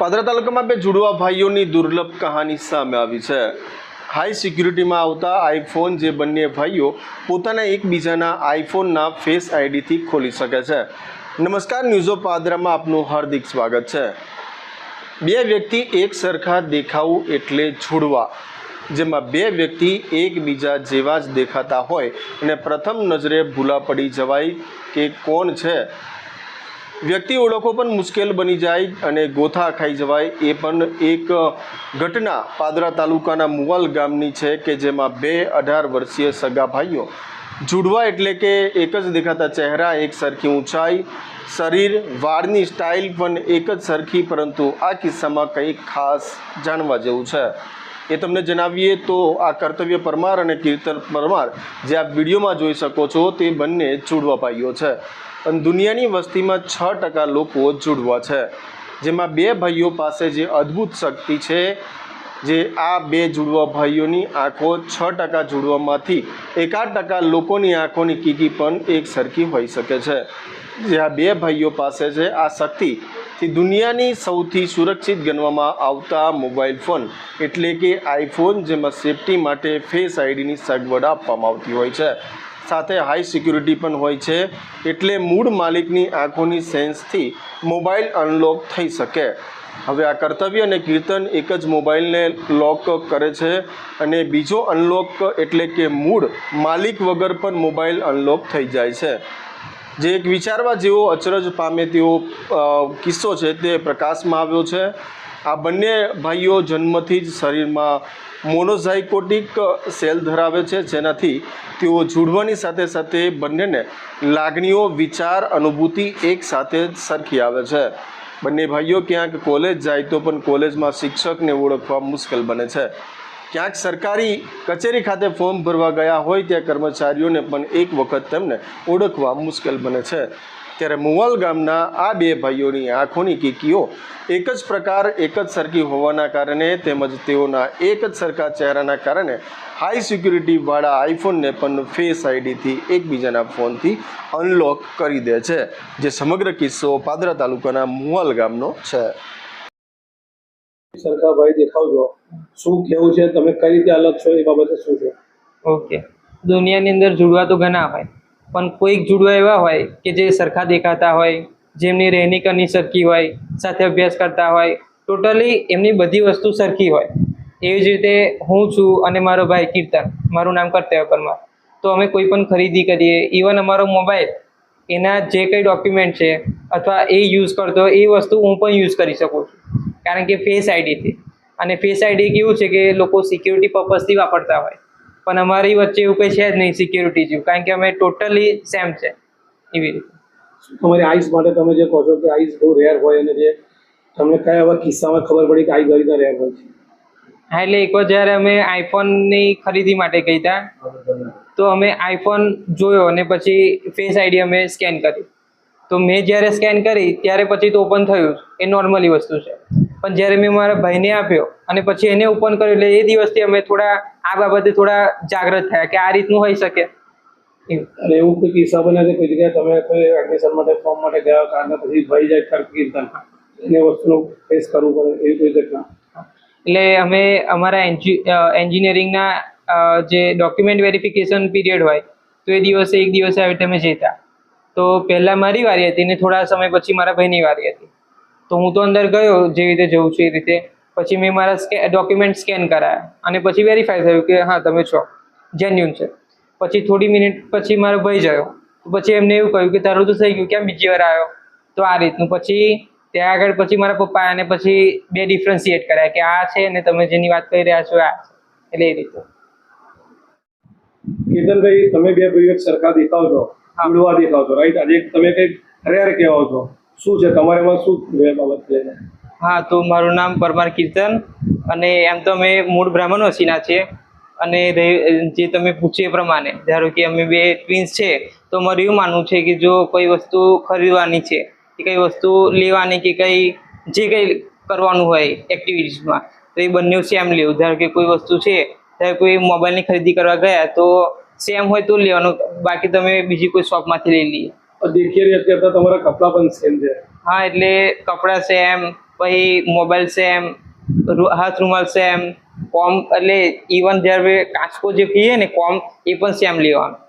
પાદરા તાલુકામાં બે જુડવા ભાઈઓની દુર્લભ કહાની સામે આવી છે. હાઈ સિક્યુરિટીમાં આવતા આઈફોન જે બંને ભાઈઓ પોતાના એકબીજાના આઈફોનના ફેસ આઈડીથી ખોલી શકે છે. નમસ્કાર, ન્યૂઝો પાદરામાં આપનું હાર્દિક સ્વાગત છે. બે વ્યક્તિ એક સરખા દેખાવું એટલે જુડવા, જેમાં બે વ્યક્તિ એકબીજા જેવા જ દેખાતા હોય અને પ્રથમ નજરે ભૂલા પડી જવાય કે કોણ છે? વ્યક્તિ ઓળખો પણ મુશ્કેલ બની જાય અને ગોથા ખાઈ જવાય. એ પણ એક ઘટના પાદરા તાલુકાના મુવાલ ગામની છે કે જેમાં બે અઢાર વર્ષીય સગા ભાઈઓ જુડવા એટલે કે એક જ દેખાતા ચહેરા, એક સરખી ઊંચાઈ, શરીર, વાળની સ્ટાઇલ પણ એક જ સરખી, પરંતુ આ કિસ્સામાં કંઈક ખાસ જાણવા જેવું છે. એ તમને જણાવીએ તો આ કર્તવ્ય પરમાર અને કીર્તન પરમાર જે આપ વિડીયોમાં જોઈ શકો છો તે બંને જુડવા ભાઈઓ છે. અને દુનિયાની વસ્તીમાં છ ટકા લોકો જુડવા છે. જેમાં બે ભાઈઓ પાસે જે અદ્ભુત શક્તિ છે જે આ બે જુડવા ભાઈઓની આંખો છ ટકા જુડવામાંથી એકાદ ટકા લોકોની આંખોની કીકી પણ એક સરખી હોઈ શકે છે. જે આ બે ભાઈઓ પાસે છે, આ શક્તિ તે દુનિયાની સૌથી સુરક્ષિત ગણવામાં આવતા મોબાઈલ ફોન એટલે કે આઈફોન જેમાં સેફટી માટે ફેસ આઈડીની સગવડ આપવામાં આવતી હોય છે. સાથે હાઈ સિક્યુરિટી પણ હોય છે, એટલે મૂળ માલિકની આંખોની સેન્સથી મોબાઈલ અનલોક થઈ શકે. હવે આ કર્તવ્ય અને કીર્તન એક જ મોબાઈલને લોક કરે છે અને બીજો અનલોક એટલે કે મૂળ માલિક વગર પણ મોબાઈલ અનલોક થઈ જાય છે. જે એક વિચારવા જેવો અચરજ પામે તેવો કિસ્સો છે તે પ્રકાશમાં આવ્યો છે. આ બંને ભાઈઓ જન્મથી જ શરીરમાં મોનોઝાઇકોટિક સેલ ધરાવે છે, જેનાથી તેઓ જુડવાની સાથે સાથે બંનેને લાગણીઓ, વિચાર, અનુભૂતિ એક સાથે જ સરખી આવે છે. બંને ભાઈઓ ક્યાંક કોલેજ જાય તો પણ કોલેજમાં શિક્ષકને ઓળખવા મુશ્કેલ બને છે. ક્યાંક સરકારી કચેરી ખાતે ફોર્મ ભરવા ગયા હોય ત્યાં કર્મચારીઓને પણ એક વખત તેમને ઓળખવા મુશ્કેલ બને છે. ત્યારે મુવાલ ગામના આ બે ભાઈઓની આંખોની કીકીઓ એક જ પ્રકાર એક જ સરખી હોવાના કારણે તેમજ તેઓના એક જ સરખા ચહેરાના કારણે હાઈ સિક્યુરિટીવાળા આઈફોનને પણ ફેસ આઈડીથી એકબીજાના ફોનથી અનલોક કરી દે છે જે સમગ્ર કિસ્સો પાદરા તાલુકાના મુવાલ ગામનો છે. સરખા ભાઈ દેખાવજો. શું કેવું છે? તમે કઈ રીતે અલગ છો? એ બાબતે શું છે? ઓકે. દુનિયાની અંદર જુડવા તો ઘણા હોય. પણ કોઈક જુડવા એવા હોય કે જે સરખા દેખાતા હોય જેમની રહેણી કરની સરખી હોય, સાથે અભ્યાસ કરતા હોય ટોટલી એમની બધી વસ્તુ સરખી હોય. એવી જ રીતે હું છું અને મારો ભાઈ કીર્તન, મારું નામ કર્તવ્ય પરમાર. તો અમે કોઈ પણ ખરીદી કરીએ ઇવન અમારો મોબાઈલ એના જે કંઈ ડોક્યુમેન્ટ છે, અથવા એ યુઝ કરતો એ વસ્તુ હું પણ યુઝ કરી શકું છું. કારણ કે ફેસ આઈડીથી અને ફેસ આઈડી કેવું છે કે લોકો સિક્યુરિટી પર્પઝથી વાપરતા હોય. પણ અમારી વચ્ચે એવું કંઈ છે જ નહીં સિક્યુરિટી જેવું કારણ કે અમે ટોટલી સેમ છે એવી રીતે. તમારી આઈસ માટે તમે જે કહો છો કે આઈસ બહુ રેર હોય અને જે તમને કયા એવા કિસ્સામાં ખબર પડી કે આઈસ ગઈ રેર હોય છે? હા એટલે એકવાર જ્યારે અમે આઈફોનની ખરીદી માટે ગઈ હતા તો અમે આઈફોન જોયો અને પછી ફેસ આઈડી અમે સ્કેન કરી તો મેં જ્યારે સ્કેન કરી ત્યારે પછી તો ઓપન થયું. એ નોર્મલી વસ્તુ છે. પણ જ્યારે મેં મારા ભાઈને આપ્યો અને પછી એને ઓપન કર્યું એટલે એ દિવસથી અમે થોડા આ બાબતે થોડા જાગૃત થયા કે આ રીતનું હોઈ શકે. એવું અને એવું કોઈ કિસ્સા બને કોઈ જગ્યાએ તમે કોઈ એડમિશન માટે ફોર્મ માટે ગયા કારણ પછી ભાઈ જાય કર એને વસ્તુનું ફેસ કરવું પડે એવી કોઈ ઘટના? એટલે અમે અમારા એન્જિ એન્જિનિયરિંગના જે ડોક્યુમેન્ટ વેરિફિકેશન પીરિયડ હોય તો એ દિવસે એક દિવસે આવી રીતે અમે જતા તો પહેલાં મારી વારી હતી ને થોડા સમય પછી મારા ભાઈની વારી હતી. તો હું તો અંદર ગયો જેવી રીતે જઉં છું એ રીતે. પછી મેં મારા સ્કે ડોક્યુમેન્ટ સ્કેન કરાયા. અને પછી વેરીફાઈ થયું કે હા તમે છો. જેન્યુન છે. પછી થોડી મિનિટ પછી મારો ભાઈ ગયો. પછી એમને એવું કહ્યું કે તારું તો થઈ ગયું કેમ બીજી વાર આવ્યો? તો આ રીતનું. પછી ત્યાં આગળ પછી મારા પપ્પા અને પછી બે ડિફરન્સિએટ કર્યા કે આ છે ને તમે જેની વાત કરી રહ્યા છો આ એટલે એ રીતે. કેતનભાઈ તમે બે ભાઈઓ એક સરખા દેખાવ છો. જુડવા દેખાવ છો રાઈટ આજે તમે કંઈક રેર કહેવાઓ છો. શું છે? તમારામાં શું છે? હા, તો મારું નામ પરમાર કીર્તન અને એમ તો અમે મૂળ બ્રાહ્મણ વસીના છીએ અને જે તમે પૂછ્યું એ પ્રમાણે, ધારો કે અમે બે ટ્વિન્સ છે, તો મારું એવું માનવું છે કે જો કોઈ વસ્તુ ખરીદવાની છે, કે કઈ વસ્તુ લેવાની કે કઈ, જે કંઈ કરવાનું હોય એક્ટિવિટીઝમાં તો એ બંને સેમ લેવું. ધારો કે કોઈ વસ્તુ છે, ધારો કોઈ મોબાઈલની ખરીદી કરવા ગયા, તો સેમ હોય તો લેવાનું, બાકી તમે બીજી કોઈ શોપમાંથી લઈ લઈએ. દેખીએ કરતા તમારા કપડાં પણ સેમ છે. હા એટલે કપડાં સેમ પછી મોબાઈલ સેમ હાથ રૂમાલ સેમ કોમ એટલે ઇવન જ્યારે કાચકો જે કહીએ ને કોમ એ પણ સેમ લેવાનું.